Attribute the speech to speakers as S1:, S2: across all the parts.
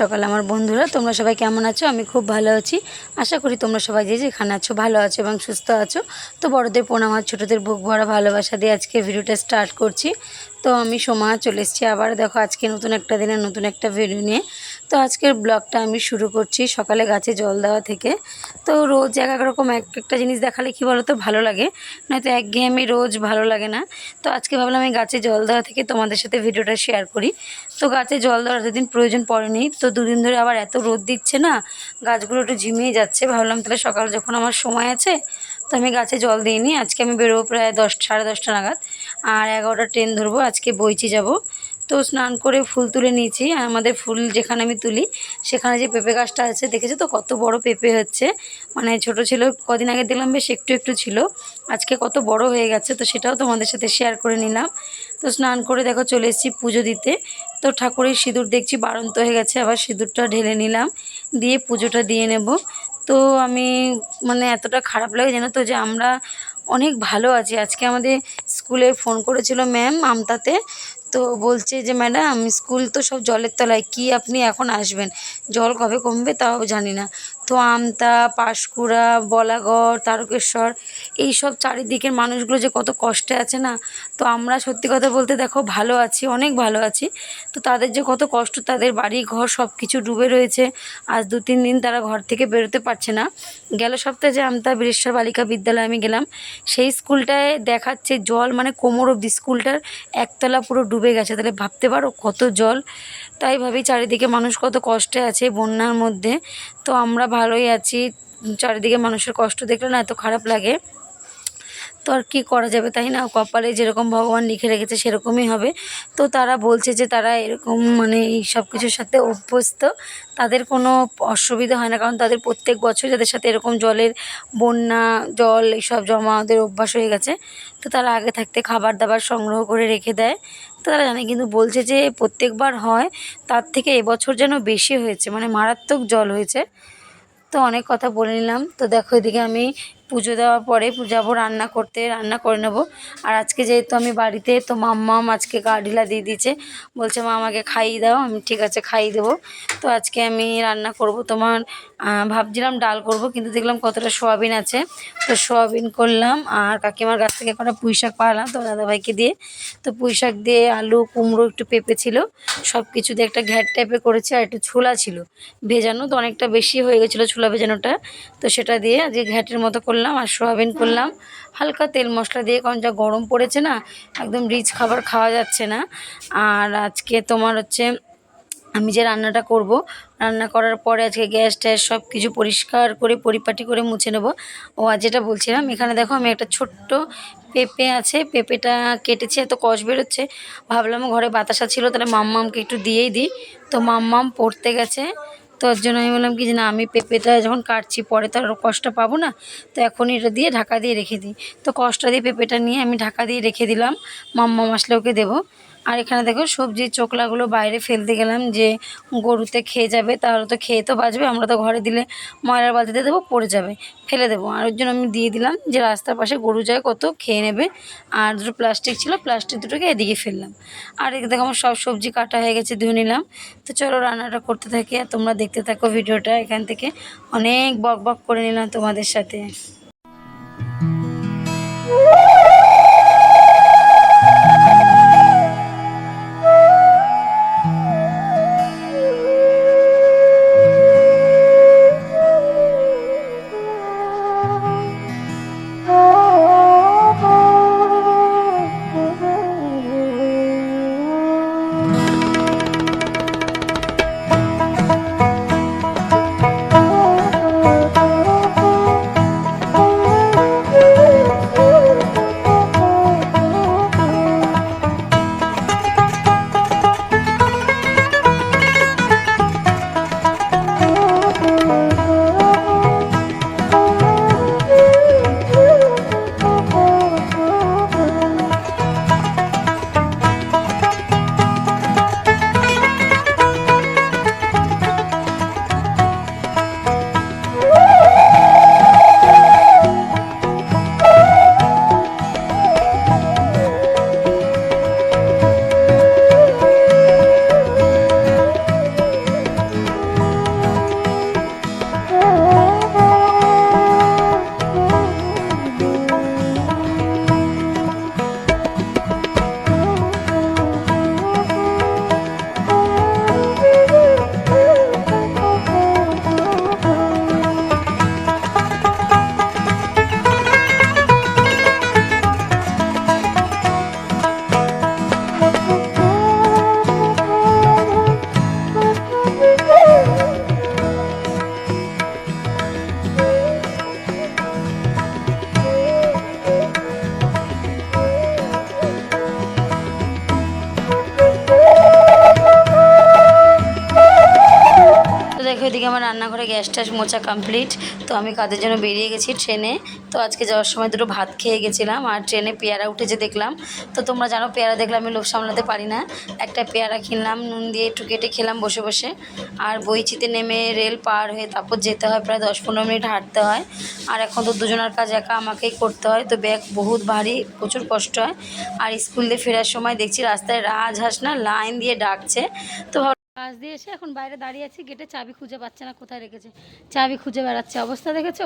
S1: সকাল আমার বন্ধুরা। তোমরা সবাই কেমন আছো? আমি খুব ভালো আছি। আশা করি তোমরা সবাই যে যেখানে আছো ভালো আছো এবং সুস্থ আছো। তো বড়দের প্রণাম আর ছোটোদের বুক ভরা ভালোবাসা দিয়ে আজকে ভিডিওটা স্টার্ট করছি। তো আমি সময় চলে এসেছি আবার। দেখো, আজকে নতুন একটা দিনে নতুন একটা ভিডিও নিয়ে। তো আজকের ব্লগটা আমি শুরু করছি সকালে গাছে জল দেওয়া থেকে। তো রোজ এক এক রকম এক একটা জিনিস দেখালে কি বলো তো ভালো লাগে। নয়তো একঘেয়েমি রোজ ভালো লাগে না। তো আজকে ভাবলাম আমি গাছে জল দেওয়া থেকে তোমাদের সাথে ভিডিওটা শেয়ার করি। তো গাছে জল দেওয়ার এতদিন প্রয়োজন পড়েনি, তো দুদিন ধরে আবার এত রোদ দিচ্ছে না, গাছগুলো একটু ঝিমিয়ে যাচ্ছে। ভাবলাম তাহলে সকাল যখন আমার সময় আছে, তো আমি গাছে জল দিইনি আজকে আমি বেরোবো প্রায় দশ, সাড়ে দশটা নাগাদ। আর এগারোটা ট্রেন ধরবো, আজকে বইচি যাব। তো স্নান করে ফুল তুলে নিয়েছি। আর আমাদের ফুল যেখানে আমি তুলি, সেখানে যে পেঁপে গাছটা আছে, দেখেছ তো? কত বড় পেঁপে হচ্ছে। মানে ছোট ছিল, কদিন আগে দেখলাম বেশ একটু একটু ছিল। আজকে কত বড় হয়ে গেছে, তো সেটাও তোমাদের সাথে শেয়ার করে নিলাম। তো স্নান করে দেখো চলে এসেছি পুজো দিতে। তো ঠাকুরের সিঁদুর দেখছি বাড়ন্ত হয়ে গেছে, আবার সিঁদুরটা ঢেলে নিলাম। দিয়ে পুজোটা দিয়ে নেব। তো আমি মানে এতটা খারাপ লাগে জানো তো, যে আমরা অনেক ভালো আছি। আজকে আমাদের স্কুলে ফোন করেছিল ম্যাম আমতাতে। তো বলছে যে, ম্যাডাম, স্কুল তো সব জলের তলায়, কি আপনি এখন আসবেন? জল কবে কমবে তাও জানি না। তো আমতা, পাঁশকুড়া, বলাগড়, তারকেশ্বর এই সব চারিদিকের মানুষগুলো যে কত কষ্টে আছে না? তো আমরা সত্যি কথা বলতে দেখো ভালো আছি, অনেক ভালো আছি। তো তাদের যে কত কষ্ট, তাদের বাড়ি ঘর সব কিছু ডুবে রয়েছে। আজ দু, তিন দিন তারা ঘর থেকে বেরোতে পারছে না। গেল সপ্তাহে যে আমতা বীরেশ্বর বালিকা বিদ্যালয়ে আমি গেলাম, সেই স্কুলটায় দেখাচ্ছে জল মানে কোমর অব্দি স্কুলটার একতলা পুরো ডুবে গেছে। তাহলে ভাবতে পারো কত জল? তাই ভাবি চারিদিকে মানুষ কত কষ্টে আছে বন্যার মধ্যে। তো আমরা ভালোই আছি। চারিদিকে মানুষের কষ্ট দেখলে না এত খারাপ লাগে। তো আর কী করা যাবে তাই না? কপালে যেরকম ভগবান লিখে রেখেছে সেরকমই হবে। তো তারা বলছে যে তারা এরকম মানে এই সব কিছুর সাথে অভ্যস্ত। তাদের কোনো অসুবিধা হয় না। কারণ তাদের প্রত্যেক বছর যাদের সাথে এরকম জলের বন্যা, জল এইসব জমা ওদের অভ্যাস হয়ে গেছে। তো তারা আগে থাকতে খাবার দাবার সংগ্রহ করে রেখে দেয়। তো তারা জানে, কিন্তু বলছে যে প্রত্যেকবার হয়, তার থেকে এবছর যেন বেশি হয়েছে। মানে মারাত্মক জল হয়েছে। তো অনেক কথা বলে নিলাম। তো দেখো এদিকে আমি পুজো দেওয়ার পরে যাব, রান্না করতে, রান্না করে নেব। আর আজকে যেহেতু আমি বাড়িতে, তো মাম্মাম আজকে গা ঢিলা দিয়ে দিয়েছে। বলছে, মা, আমাকে খাইয়ে দাও, আমি ঠিক আছে, খাইয়ে দেবো। তো আজকে আমি রান্না করব তোমার ভাবছিলাম ডাল করব, কিন্তু দেখলাম কতটা সোয়াবিন আছে। তো সোয়াবিন করলাম, আর কাকিমার গাছ থেকে কটা পুঁই শাক পাড়ালাম তো দাদাভাইকে দিয়ে। তো পুঁই শাক দিয়ে আলু, কুমড়ো একটু পেঁপে ছিল সব কিছু দিয়ে একটা ঘ্যাট টাইপের করেছি, আর একটু ছোলা ছিল। ভেজানো তো অনেকটা বেশি হয়ে গেছিল ছোলা ভেজানোটা। তো সেটা দিয়ে আজকে ঘ্যাটের মতো করলাম। আর সোয়াবিন করলাম। হালকা তেল মশলা দিয়ে কারণ যা গরম পড়েছে না একদম রিচ খাবার খাওয়া যাচ্ছে না। আর আজকে তোমার হচ্ছে আমি যে রান্নাটা করব রান্না করার পরে আজকে গ্যাস ট্যাস সব কিছু পরিষ্কার করে পরিপাটি করে মুছে নেব। ও আর যেটা বলছিলাম এখানে দেখো আমি একটা ছোট্ট পেঁপে আছে পেঁপেটা কেটেছি এত কষ বেরোচ্ছে। ভাবলাম ঘরে বাতাসা ছিল তাহলে মাম্মামকে একটু দিয়েই দিই। তো মাম্মাম পড়তে গেছে তো ওর জন্য আমি বললাম কি যে না, আমি পেঁপেটা যখন কাটছি পরে তার কষ্ট পাবো না, তো এখন এটা দিয়ে ঢাকা দিয়ে রেখে দিই। তো কষ্ট দিয়ে পেঁপেটা নিয়ে আমি ঢাকা দিয়ে রেখে দিলাম মাম্মা মশলা ওকে দেবো। আর এখানে দেখো সবজির চোকলাগুলো বাইরে ফেলতে গেলাম যে গরুতে খেয়ে যাবে, তাহলে তো খেয়ে তো বাঁচবে, আমরা তো ঘরে দিলে ময়লার বালতিতে দেবো, পড়ে যাবে, ফেলে দেবো। আর ওর জন্য আমি দিয়ে দিলাম যে রাস্তার পাশে গরু যায় কত, খেয়ে নেবে। আর দুটো প্লাস্টিক ছিল, প্লাস্টিক দুটোকে এদিকে ফেললাম। আর এদিকে দেখো আমার সব সবজি কাটা হয়ে গেছে, ধুয়ে নিলাম। তো চলো রান্নাটা করতে থাকি আর তোমরা দেখতে থাকো ভিডিওটা এখান থেকে। অনেক বক বক করে নিলাম তোমাদের সাথে। আমার রান্নাঘরে গ্যাস ট্যাস মোচা কমপ্লিট তো আমি কাজের জন্য বেরিয়ে গেছি ট্রেনে। তো আজকে যাওয়ার সময় দুটো ভাত খেয়ে গেছিলাম আর ট্রেনে পেয়ারা উঠেছে দেখলাম। তো তোমরা জানো পেয়ারা দেখলে আমি লোভ সামলাতে পারি না। একটা পেয়ারা কিনলাম, নুন দিয়ে একটু কেটে খেলাম বসে বসে। আর বইচিতে নেমে রেল পার হয়ে তারপর যেতে হয় প্রায় দশ পনেরো মিনিট হাঁটতে হয়। আর এখন তো দুজনের কাজ একা আমাকেই করতে হয়। তো ব্যাগ বহুত ভারী, প্রচুর কষ্ট হয়। আর স্কুল দিয়ে ফেরার সময় দেখছি রাস্তায় রাজহাঁস না লাইন দিয়ে ডাকছে। তো কাজ দিয়ে এসে এখন বাইরে দাঁড়িয়ে আছি গেটে চাবি খুঁজে পাচ্ছে না, কোথায় রেখেছে? চাবি খুঁজে বেড়াচ্ছে, অবস্থা দেখেছ?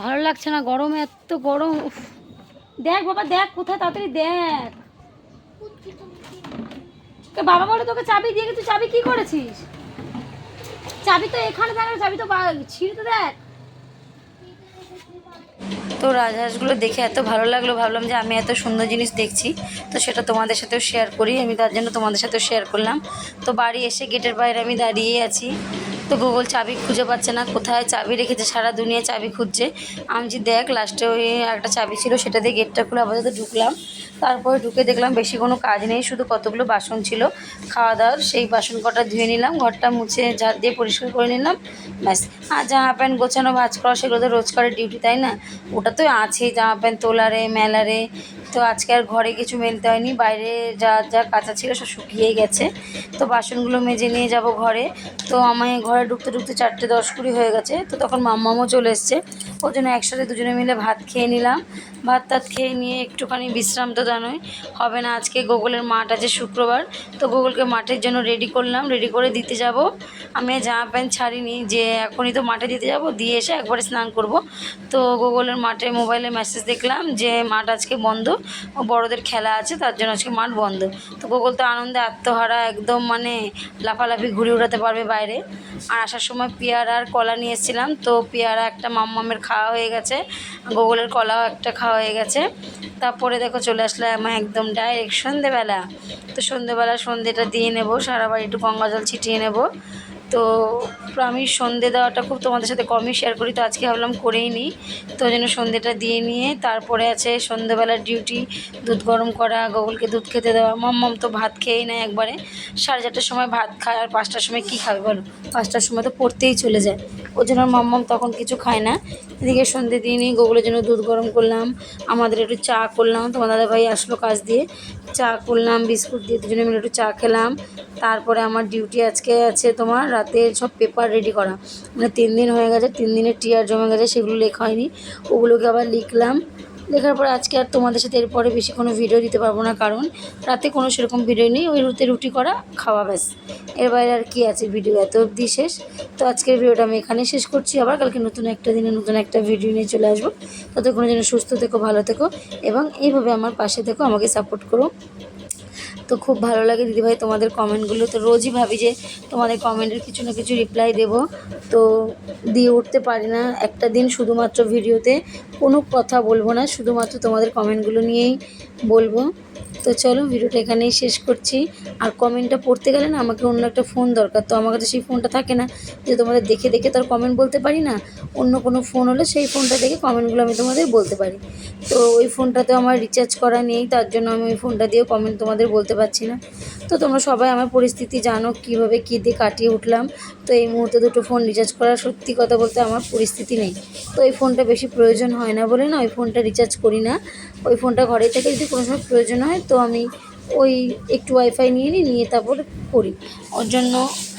S1: ভালো লাগছে না, গরমে, এত গরম। দেখ বাবা, দেখ কোথায়, তাড়াতাড়ি দেখ। বাবা বলে তোকে চাবি দিয়ে গেছে চাবি কি করেছিস? চাবি তো এখানে থাকে চাবি তো ছিঁড়তে দেখ। তো রাজহাঁসগুলো দেখে এত ভালো লাগল, ভাবলাম যে আমি এত সুন্দর জিনিস দেখছি। তো সেটা তোমাদের সাথেও শেয়ার করি, আমি তার জন্য তোমাদের সাথেও শেয়ার করলাম। তো বাড়ি এসে গেটের বাইরে আমি দাঁড়িয়ে আছি। তো গুগল চাবি খুঁজে পাচ্ছে না, কোথায় চাবি রেখেছে, সারা দুনিয়া চাবি খুঁজছে। আমি যে দেখ লাস্টে ওই একটা চাবি ছিল, সেটা দিয়ে গেটটা খুলে আপাতত ঢুকলাম। তারপরে ঢুকে দেখলাম বেশি কোনো কাজ নেই, শুধু কতগুলো বাসন ছিল। খাওয়া দাওয়ার সেই বাসন কটা ধুয়ে নিলাম, ঘরটা মুছে ঝাড় দিয়ে পরিষ্কার করে নিলাম, ব্যাস। আর জামা প্যান্ট গোছানো, ভাজ করা, সেগুলো তো রোজকারের ডিউটি তাই না? ওটা তো আছেই, জামা প্যান্ট তোলারে মেলারে তো আজকে আর ঘরে কিছু মেলতে হয়নি, বাইরে যা যা কাঁচা ছিল সব শুকিয়েই গেছে। তো বাসনগুলো মেজে নিয়ে যাব ঘরে। তো আমি ঘরে ঢুকতে ঢুকতে চারটে দশ কুড়ি হয়ে গেছে, তো তখন মাম্মামও চলে এসছে। ওই জন্য একসাথে দুজনে মিলে ভাত খেয়ে নিলাম। ভাত টাত খেয়ে নিয়ে একটুখানি বিশ্রাম তো জানোই, হবে না আজকে গোগলের মাঠ আছে শুক্রবার, তো গোগলকে মাঠের জন্য রেডি করলাম রেডি করে দিতে যাব। আমি জামা প্যান্ট ছাড়িনি, যে এখনই তো মাঠে দিতে যাব, দিয়ে এসে একবারে স্নান করব। তো গুগলের মাঠে মোবাইলে মেসেজ দেখলাম যে মাঠ আজকে বন্ধ, ও বড়দের খেলা আছে, তার জন্য আজকে মাঠ বন্ধ। তো গুগল তো আনন্দে আত্মহারা, একদম মানে লাফালাফি, ঘুরে উড়াতে পারবে বাইরে। আর আসার সময় পেয়ারা আর কলা নিয়েছিলাম। তো পেয়ারা একটা মাম্মামের খাওয়া হয়ে গেছে। গোগলের কলাও একটা খাওয়া হয়ে গেছে। তারপরে দেখো চলে আসলে আমার একদম ডাইরেক্ট সন্ধেবেলা। তো সন্ধেবেলা সন্ধেটা দিয়ে নেব, সারা বাড়ি একটু গঙ্গা জল ছিটিয়ে নেব। তো আমি সন্ধে দেওয়াটা খুব তোমাদের সাথে কমই শেয়ার করি, তো আজকে ভাবলাম করেই নিই। তো জন্য সন্ধেটা দিয়ে নিয়ে তারপরে আছে সন্ধেবেলার ডিউটি দুধ গরম করা, গোগলকে দুধ খেতে দেওয়া। মাম্মাম তো ভাত খেয়েই নেয় একবারে। সাড়ে চারটার সময় ভাত খায়, আর পাঁচটার সময় কী খাবে বলো? পাঁচটার সময় তো পড়তেই চলে যায়। ওই জন্য মাম্মাম তখন কিছু খায় না। এদিকে সন্ধে দিয়ে নিয়ে গোগলের জন্য দুধ গরম করলাম। আমাদের একটু চা করলাম। তোমার দাদাভাই আসলো কাজ দিয়ে। চা করলাম, বিস্কুট দিয়ে দুজনে মিলে একটু চা খেলাম। তারপরে আমার ডিউটি আজকে আছে তোমার রাতে সব পেপার রেডি করা। মানে তিন দিন হয়ে গেছে, তিন দিনের টিয়ার জমে গেছে, সেগুলো লেখা হয়নি। ওগুলোকে আবার লিখলাম। লেখার পর আজকে আর তোমাদের সাথে এরপরে বেশি কোনো ভিডিও দিতে পারব না, কারণ রাতে কোনো সেরকম ভিডিও নেই। ওই রুতে রুটি করা, খাওয়া ব্যাস। এর বাইরে আর কি আছে ভিডিও এত অবধি শেষ। তো আজকের ভিডিওটা আমি এখানে শেষ করছি। আবার কালকে নতুন একটা দিনে নতুন একটা ভিডিও নিয়ে চলে আসব। ততক্ষণের জন্য সুস্থ থেকো, ভালো থেকো, এবং এইভাবে আমার পাশে থেকো, আমাকে সাপোর্ট করো। তো খুব ভালো লাগে। দিদিভাই তোমাদের কমেন্টগুলো, তো রোজই ভাবি যে তোমাদের কমেন্টের কিছু না কিছু রিপ্লাই দেব। তো দিয়ে উঠতে পারি না একটা দিন শুধুমাত্র ভিডিওতে। কোনো কথা বলব না, শুধুমাত্র তোমাদের কমেন্টগুলো নিয়েই বলব। তো চলো ভিডিওটা এখানেই শেষ করছি। আর কমেন্টটা পড়তে গেলে না আমাকে অন্য একটা ফোন দরকার। তো আমার কাছে সেই ফোনটা থাকে না যে তোমাদের দেখে দেখে তার কমেন্ট বলতে পারি না? অন্য কোনো ফোন হলে সেই ফোনটা দেখে কমেন্টগুলো আমি তোমাদের বলতে পারি। তো ওই ফোনটাতে আমার রিচার্জ করা নেই, তার জন্য আমি ওই ফোনটা দিয়েও কমেন্ট তোমাদের বলতে পারছি না। তো তোমরা সবাই আমার পরিস্থিতি জানো, কীভাবে কী দিয়ে কাটিয়ে উঠলাম। তো এই মুহূর্তে দুটো ফোন রিচার্জ করার সত্যি কথা বলতে আমার পরিস্থিতি নেই। তো এই ফোনটা বেশি প্রয়োজন হয় না বলে না, ওই ফোনটা রিচার্জ করি না। ওই ফোনটা ঘরে থেকে যদি কোনো সময় প্রয়োজন হয়, তো আমি ওই একটু ওয়াইফাই নিয়ে নিই, নিয়ে তারপর করি। ওর জন্য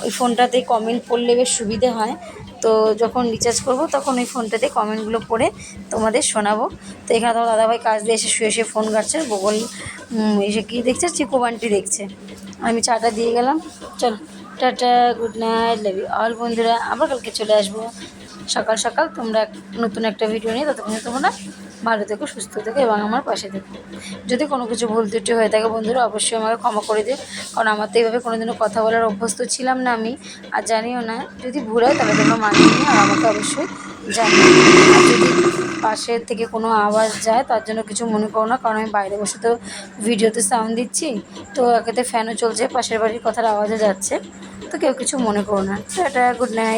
S1: ওই ফোনটাতে কমেন্ট পড়লে বেশ সুবিধে হয়। তো যখন রিচার্জ করব, তখন ওই ফোনটাতে কমেন্টগুলো পড়ে তোমাদের শোনাবো। তো এখানে তোমার দাদাভাই কাজ দিয়ে এসে শুয়ে শুয়ে ফোন কাটছে বগল এসে কী দেখছে? চিকু বান্টি দেখছে। আমি চাটা দিয়ে গেলাম। চলো, tata good night love you all বন্ধুরা, আবার কালকে চলে আসব। সকাল সকাল তোমরা নতুন একটা ভিডিও নিয়ে, ততক্ষণে তোমরা ভালো থেকো, সুস্থ থেকো এবং আমার পাশে থেকো। যদি কোনো কিছু ভুল ত্রুটি হয়ে থাকে বন্ধুরা, অবশ্যই আমাকে ক্ষমা করে দিও। কারণ আমার তো এইভাবে কোনোদিনও কথা বলার অভ্যস্ত ছিলাম না আমি, আর জানিও না, যদি ভুল হয় তাহলে তোমরা মানিয়ে নিও আর আমাকে অবশ্যই আর যদি পাশের থেকে কোনো আওয়াজ যায়, তার জন্য কিছু মনে করো না, কারণ আমি বাইরে বসে তো ভিডিওতে সাউন্ড দিচ্ছি। তো একেতে ফ্যানও চলছে, পাশের বাড়ির কথার আওয়াজও যাচ্ছে। তো কেউ কিছু মনে করো না। এটা গুড নাইট